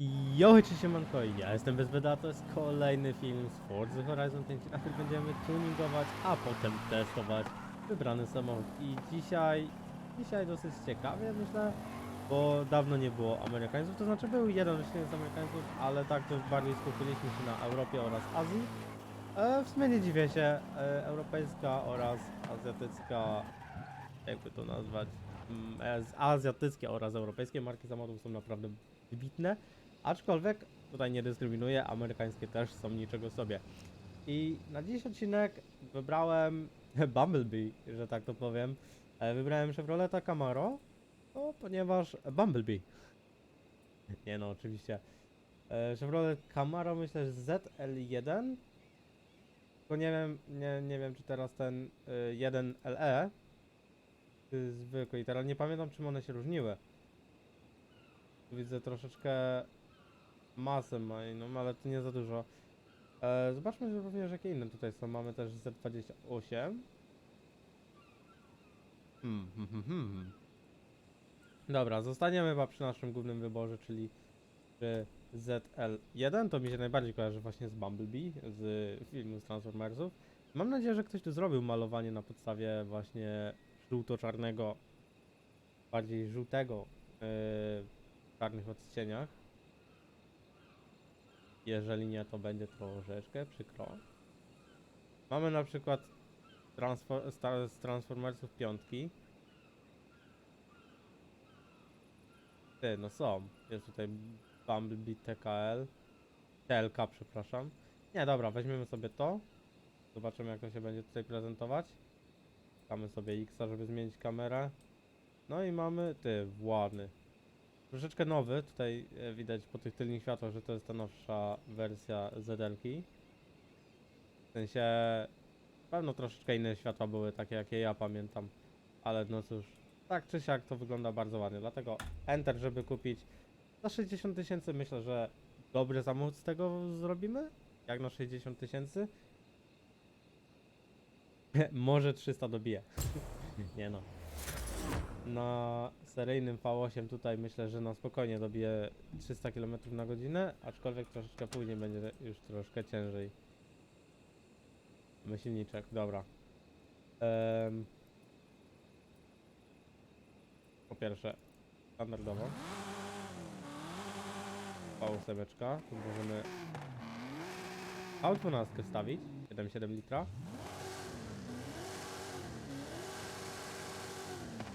Jo, cześć siemanko, ja jestem Bezbeda, to jest kolejny film z Forza Horizon 5, na którym będziemy tuningować, a potem testować wybrany samochód. I dzisiaj, dzisiaj dosyć ciekawie myślę, bo dawno nie było Amerykańców, to znaczy był jeden odcinek z Amerykańców, ale tak to bardziej skupiliśmy się na Europie oraz Azji. E, w sumie nie dziwię się, e, europejska oraz azjatycka, jakby to nazwać, mm, e, azjatyckie oraz europejskie marki samochodów są naprawdę wybitne. Aczkolwiek tutaj nie dyskryminuję, amerykańskie też są niczego sobie. I na dziś odcinek wybrałem Bumblebee, że tak to powiem. E, Wybrałem Chevroleta Camaro, no, ponieważ Bumblebee. Nie no, oczywiście. E, Chevrolet Camaro myślę, że ZL1. Tylko nie wiem, nie, nie wiem czy teraz ten y, 1LE y, zwykły i teraz nie pamiętam czym one się różniły. Widzę troszeczkę masę ma, no ale to nie za dużo. E, zobaczmy że również jakie inne tutaj są. Mamy też Z28. Hmm, hmm, hmm, hmm. Dobra, zostaniemy chyba przy naszym głównym wyborze, czyli przy ZL1. To mi się najbardziej kojarzy właśnie z Bumblebee, z filmu z Transformersów. Mam nadzieję, że ktoś tu zrobił malowanie na podstawie właśnie żółto-czarnego, bardziej żółtego yy, w czarnych odcieniach. Jeżeli nie, to będzie troszeczkę przykro. Mamy na przykład transfor sta- z Transformersów piątki. Ty, no są. Jest tutaj Bumblebee TKL. TLK, przepraszam. Nie, dobra, weźmiemy sobie to. Zobaczymy, jak to się będzie tutaj prezentować. Damy sobie X, żeby zmienić kamerę. No i mamy, ty, ładny. Troszeczkę nowy, tutaj e, widać po tych tylnych światłach, że to jest ta nowsza wersja ZL-ki. W sensie, pewno troszeczkę inne światła były, takie jakie ja pamiętam. Ale no cóż, tak czy siak to wygląda bardzo ładnie, dlatego Enter, żeby kupić za 60 tysięcy myślę, że dobry samochód z tego zrobimy. Jak na 60 tysięcy. Może 300 dobije. Nie no. Na seryjnym V8 tutaj myślę, że na spokojnie dobije 300 km na godzinę, aczkolwiek troszeczkę później będzie już troszkę ciężej. Myślniczek, dobra. Em, po pierwsze, standardowo. V8, tu możemy V12 wstawić, 7,7 litra.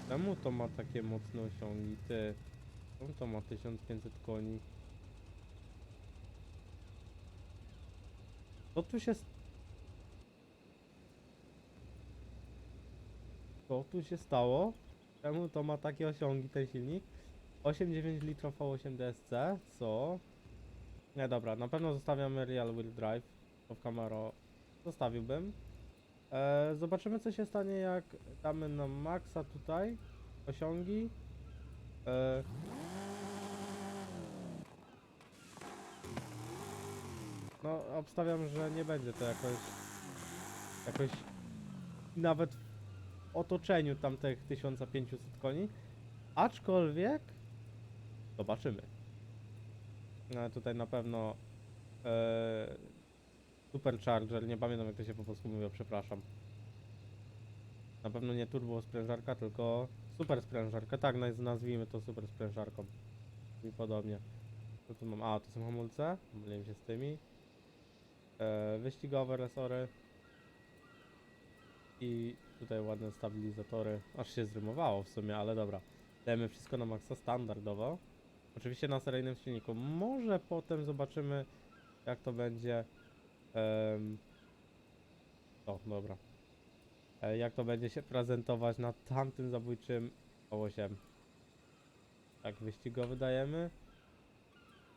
Czemu to ma takie mocne osiągi? Czemu to ma 1500 koni? Co tu się... Co tu się stało? Czemu to ma takie osiągi ten silnik? 8,9 litrów V8 DSC, co? Nie dobra, na pewno zostawiamy Real Wheel Drive, to w Camaro zostawiłbym. E, zobaczymy co się stanie jak damy na maksa tutaj osiągi. E, no obstawiam, że nie będzie to jakoś jakoś nawet w otoczeniu tamtych 1500 koni. Aczkolwiek zobaczymy. No, tutaj na pewno e, Supercharger, nie pamiętam jak to się po polsku mówiło, przepraszam. Na pewno nie turbo sprężarka, tylko super sprężarka. Tak, naz- nazwijmy to super sprężarką. I podobnie. Co tu mam? A, to są hamulce. Myliłem się z tymi. E, wyścigowe resory. I tutaj ładne stabilizatory. Aż się zrymowało w sumie, ale dobra. Dajemy wszystko na maksa standardowo. Oczywiście na seryjnym silniku. Może potem zobaczymy jak to będzie. Em, o, dobra. E, jak to będzie się prezentować na tamtym zabójczym O8. Tak, wyścigowy dajemy.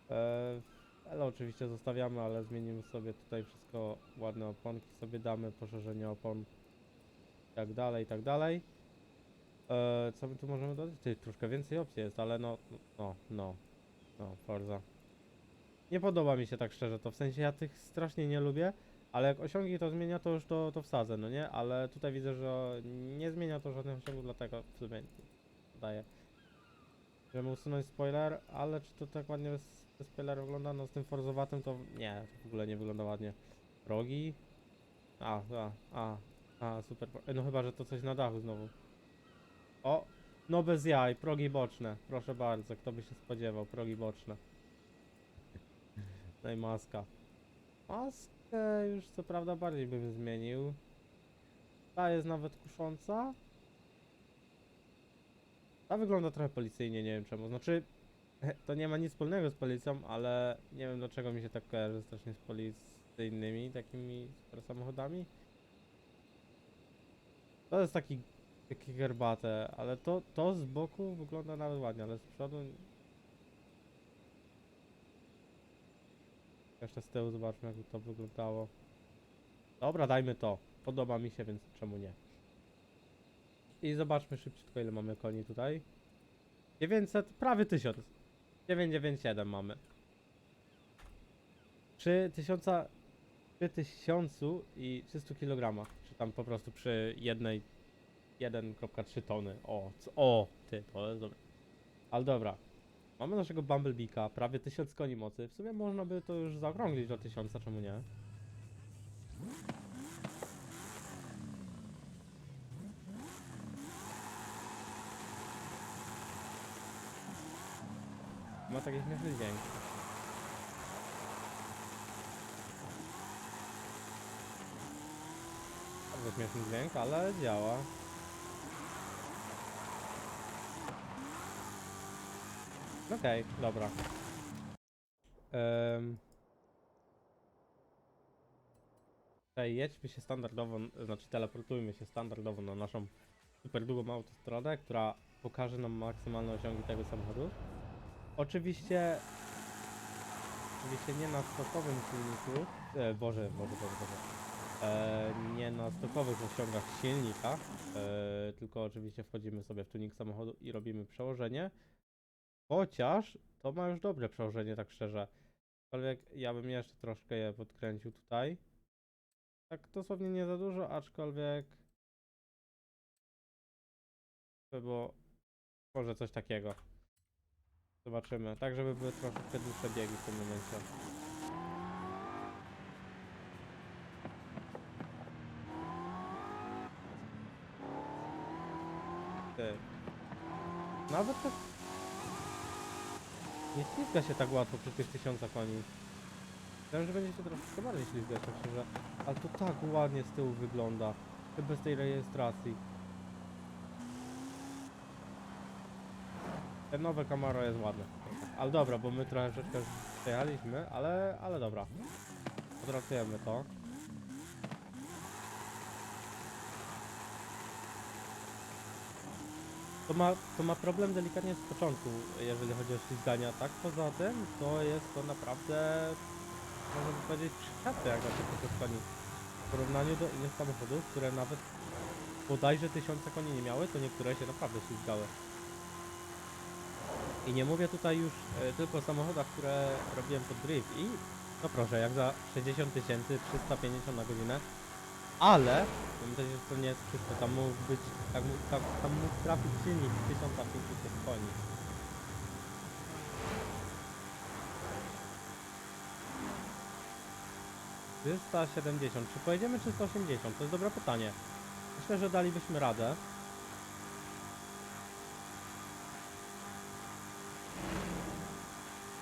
E, ale oczywiście zostawiamy, ale zmienimy sobie tutaj wszystko. Ładne oponki sobie damy, poszerzenie opon. I tak dalej, i tak dalej. E, co my tu możemy dodać? Ty, troszkę więcej opcji jest, ale no, no, no, no, Forza. Nie podoba mi się tak szczerze to, w sensie ja tych strasznie nie lubię, ale jak osiągi to zmienia, to już to, to wsadzę, no nie? Ale tutaj widzę, że nie zmienia to żadnych osiągów, dlatego w sumie daję. Możemy usunąć spoiler, ale czy to tak ładnie bez, bez spoilera wygląda? No z tym Forzowatym to nie, w ogóle nie wygląda ładnie. Rogi? A, a, a, a, super. No chyba, że to coś na dachu znowu. O, no bez jaj, progi boczne. Proszę bardzo, kto by się spodziewał, progi boczne. I maska. Maskę już co prawda bardziej bym zmienił. Ta jest nawet kusząca. Ta wygląda trochę policyjnie, nie wiem czemu. Znaczy, to nie ma nic wspólnego z policją, ale nie wiem dlaczego mi się tak kojarzy strasznie z policyjnymi takimi samochodami. To jest taki, taki herbate, ale to, to z boku wygląda nawet ładnie, ale z przodu... Jeszcze z tyłu zobaczmy jakby to wyglądało. Dobra, dajmy to. Podoba mi się, więc czemu nie? I zobaczmy szybciutko ile mamy koni tutaj. 900, prawie 1000. 997 mamy. Przy 1000, przy 1000 i 300 kg. Czy tam po prostu przy jednej 1,3 tony. O, co, o, ty, to jest dobre. Ale dobra. Mamy naszego Bumblebeeka, prawie 1000 koni mocy. W sumie można by to już zaokrąglić do 1000, czemu nie? Ma taki śmieszny dźwięk. Bardzo śmieszny dźwięk, ale działa. Okej, dobra. Um, Tutaj jedźmy się standardowo, znaczy teleportujmy się standardowo na naszą super długą autostradę, która pokaże nam maksymalne osiągi tego samochodu. Oczywiście, oczywiście nie na stokowym silniku, e, Boże, Boże, Boże, Boże. E, nie na stokowych osiągach silnika, e, tylko oczywiście wchodzimy sobie w tuning samochodu i robimy przełożenie. Chociaż to ma już dobre przełożenie, tak szczerze. Aczkolwiek ja bym jeszcze troszkę je podkręcił tutaj. Tak dosłownie nie za dużo, aczkolwiek by było może coś takiego. Zobaczymy. Tak, żeby były troszeczkę dłuższe biegi w tym momencie. Ty. Nawet tak... Nie ślizga się tak łatwo przy tych tysiącach koni. Myślałem, że będzie się troszeczkę bardziej ślizgać, tak szczerze. Ale to tak ładnie z tyłu wygląda. Bez tej rejestracji. Ten nowe Camaro jest ładne. Ale dobra, bo my już przejechaliśmy, ale, ale dobra. Odratujemy to. To ma, to ma problem delikatnie z początku, jeżeli chodzi o ślizgania, tak? Poza tym, to jest to naprawdę, można by powiedzieć, przysiadka jak na tych koni. W porównaniu do innych samochodów, które nawet bodajże tysiące koni nie miały, to niektóre się naprawdę ślizgały. I nie mówię tutaj już e, tylko o samochodach, które robiłem pod drift i no proszę, jak za 60 tysięcy 350 na godzinę, ale pamiętajcie, że to nie jest wszystko, tam mógł być, tam, tam, tam mógł trafić silnik 1500 koni. Trzysta siedemdziesiąt. Czy pojedziemy 380? To jest dobre pytanie. Myślę, że dalibyśmy radę.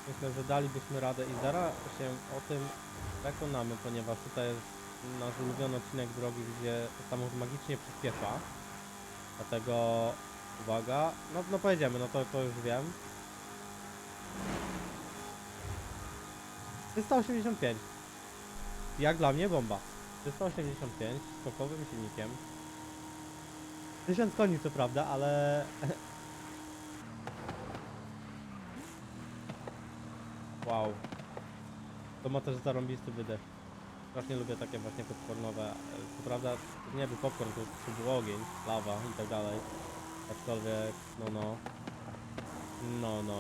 Myślę, że dalibyśmy radę i zaraz się o tym przekonamy, ponieważ tutaj jest nasz ulubiony odcinek drogi, gdzie samochód magicznie przyspiesza. Dlatego uwaga, no, no pojedziemy, no to, to już wiem. 385. Jak dla mnie bomba. 385 skokowym silnikiem. 1000 koni co prawda, ale Wow. To ma też zarąbisty wydech. Strasznie lubię takie właśnie popcornowe. E, Co prawda nie był popcorn, to, to był ogień, lawa i tak dalej. Aczkolwiek, no no. No no.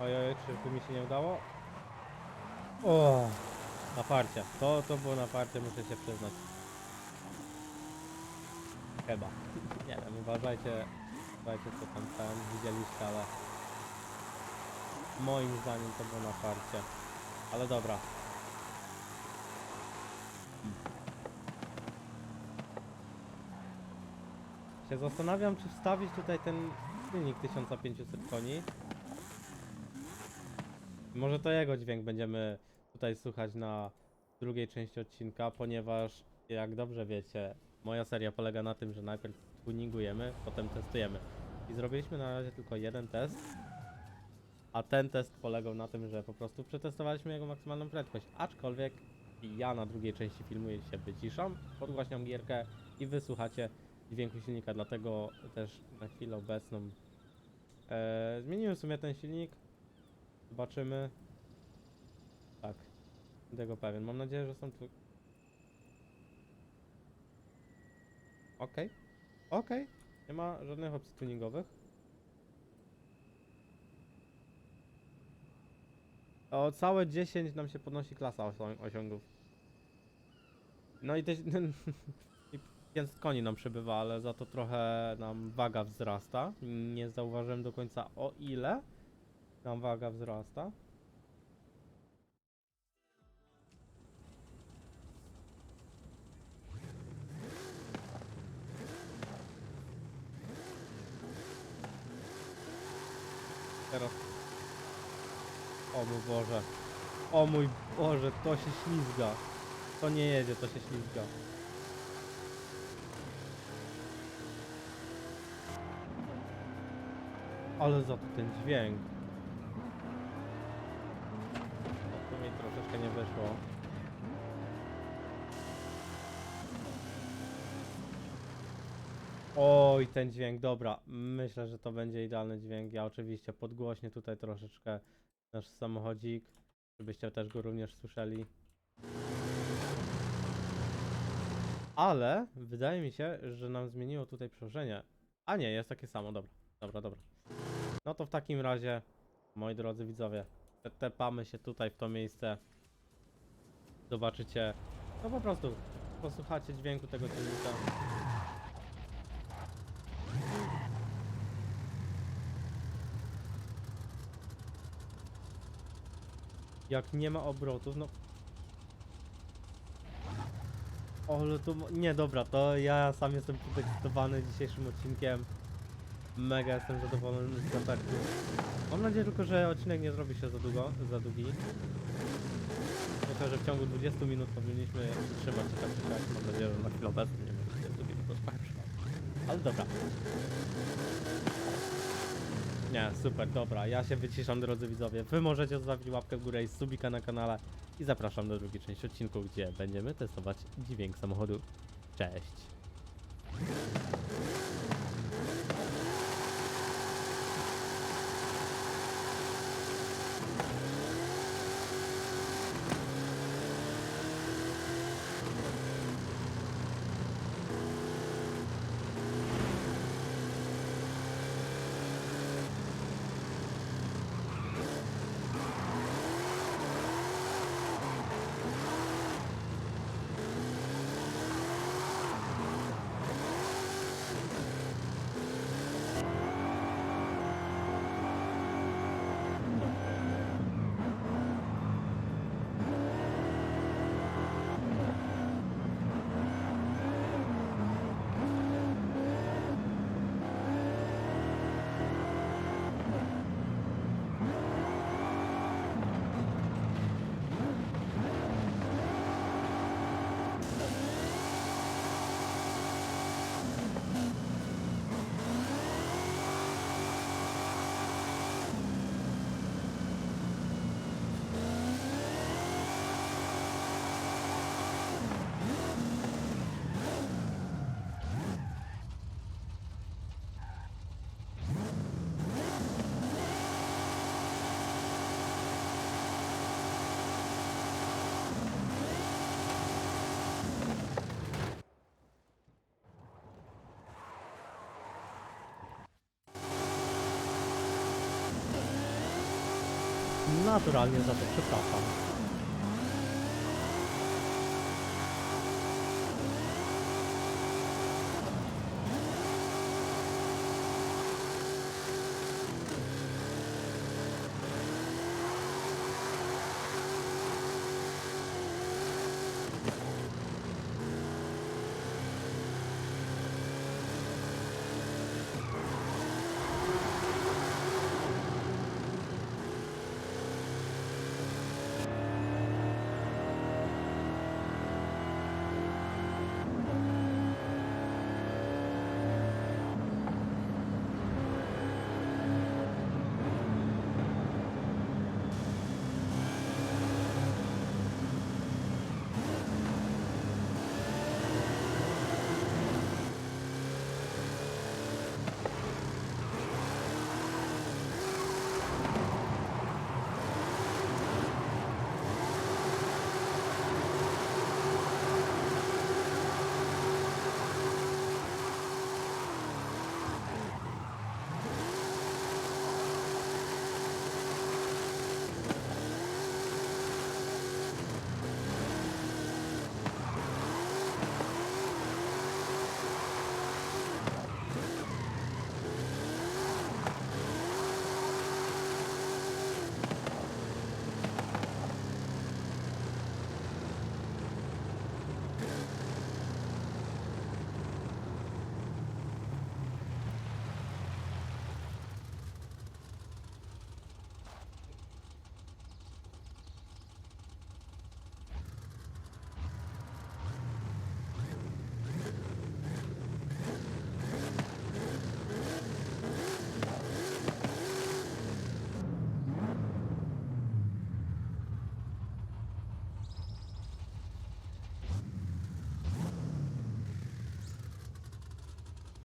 Oj, oj, czy mi się nie udało? O, na parcie. To, to było na parcie, muszę się przyznać. Chyba. Nie wiem, uważajcie, uważajcie co tam ten widzieliście, ale moim zdaniem to było na farcie. Ale dobra. Się zastanawiam, czy wstawić tutaj ten silnik 1500 koni. Może to jego dźwięk będziemy tutaj słuchać na drugiej części odcinka, ponieważ jak dobrze wiecie, moja seria polega na tym, że najpierw tuningujemy, potem testujemy. I zrobiliśmy na razie tylko jeden test, a ten test polegał na tym, że po prostu przetestowaliśmy jego maksymalną prędkość. Aczkolwiek ja na drugiej części filmu się wyciszam, podgłaśniam gierkę i wysłuchacie dźwięku silnika, dlatego też na chwilę obecną e, zmieniłem w sumie ten silnik. Zobaczymy. Tak, tego pewien. Mam nadzieję, że są tu. Okej, okej. Nie ma żadnych opcji tuningowych. O całe 10 nam się podnosi klasa osią- osiągów. No i też i 500 koni nam przybywa, ale za to trochę nam waga wzrasta. Nie zauważyłem do końca o ile nam waga wzrasta. Mój Boże. O mój Boże, to się ślizga. To nie jedzie, to się ślizga. Ale za to ten dźwięk. O, tu mi troszeczkę nie wyszło. Oj, ten dźwięk, dobra. Myślę, że to będzie idealny dźwięk. Ja oczywiście podgłośnie tutaj troszeczkę nasz samochodzik, żebyście też go również słyszeli. Ale wydaje mi się, że nam zmieniło tutaj przełożenie. A nie, jest takie samo, dobra. Dobra, dobra. No to w takim razie, moi drodzy widzowie, te- tepamy się tutaj w to miejsce. Zobaczycie, no po prostu posłuchacie dźwięku tego silnika. Jak nie ma obrotów, no... O, ale to... Nie, dobra, to ja sam jestem podekscytowany dzisiejszym odcinkiem. Mega jestem zadowolony z efektu. Mam nadzieję tylko, że odcinek nie zrobi się za długo, za długi. Myślę, że w ciągu 20 minut powinniśmy trzymać się tak czy siak. Mam nadzieję, że na chwilę obecną nie będzie 20 minut, to sprawdź. Ale dobra. Nie, super, dobra. Ja się wyciszam, drodzy widzowie. Wy możecie zostawić łapkę w górę i subika na kanale. I zapraszam do drugiej części odcinku, gdzie będziemy testować dźwięk samochodu. Cześć! Naturalnie za to przepraszam.